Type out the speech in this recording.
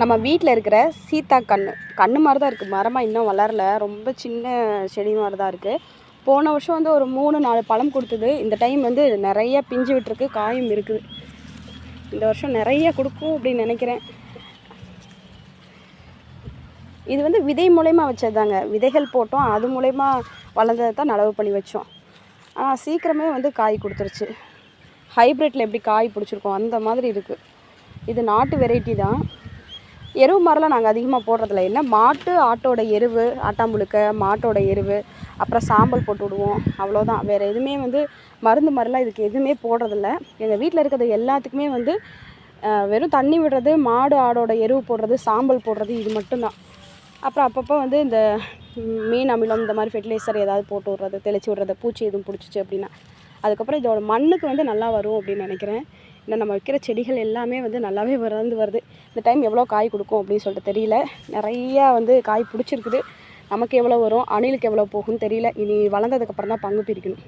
நம்ம வீட்டில் இருக்கிற சீத்தா கன்று கன்று மாதிரி தான் இருக்குது மரமாக இன்னும் வளரல. ரொம்ப சின்ன செடி மாதிரி தான் இருக்குது போன வருஷம் வந்து ஒரு மூணு நாலு பழம் கொடுத்தது. இந்த டைம் வந்து நிறைய பிஞ்சு விட்டுருக்கு. காயும் இருக்குது. இந்த வருஷம் நிறைய கொடுக்கும் அப்படின்னு நினைக்கிறேன். இது வந்து விதை மூலயமா வச்சதுதாங்க. விதைகள் போட்டோம். அது மூலயமா வளர்ந்ததை தான் நடவு பண்ணி வச்சோம். ஆனால் சீக்கிரமே வந்து காய் கொடுத்துருச்சு. ஹைப்ரிட்டில் எப்படி காய் பிடிச்சிருக்கோம்? அந்த மாதிரி இருக்குது இது நாட்டு வெரைட்டி தான். எருவு மாதிரிலாம் நாங்கள் அதிகமாக போடுறதில்ல. என்ன? மாட்டு ஆட்டோட எருவு ஆட்டாம்புழுக்க மாட்டோட எருவு அப்புறம் சாம்பல் போட்டு விடுவோம். அவ்வளோதான். வேறு எதுவுமே வந்து மருந்து மாதிரிலாம் இதுக்கு எதுவுமே போடுறதில்ல. எங்கள் வீட்டில் இருக்கிறது எல்லாத்துக்குமே வந்து வெறும் தண்ணி விடுறது மாடு ஆடோட எருவு போடுறது சாம்பல் போடுறது இது மட்டும்தான். அப்புறம் அப்பப்போ வந்து இந்த மீன் அமிலம் இந்த மாதிரி ஃபெர்டிலைசர் ஏதாவது போட்டு விட்றது தெளிச்சு விட்றது பூச்சி எதுவும் பிடிச்சிச்சு அப்படின்னா. அதுக்கப்புறம் இதோட மண்ணுக்கு வந்து நல்லா வரும் அப்படின்னு நினைக்கிறேன். இன்னும் நம்ம வைக்கிற செடிகள் எல்லாமே வந்து நல்லாவே வளர்ந்து வருது. இந்த டைம் எவ்வளோ காய் கொடுக்கும் அப்படின்னு சொல்லிட்டு தெரியல. நிறையா வந்து காய் பிடிச்சிருக்குது. நமக்கு எவ்வளோ வரும்? அணிலுக்கு எவ்வளோ போகும்னு தெரியல. இனி வளர்ந்ததுக்கப்புறம் தான் பங்கு பிரிக்கணும்.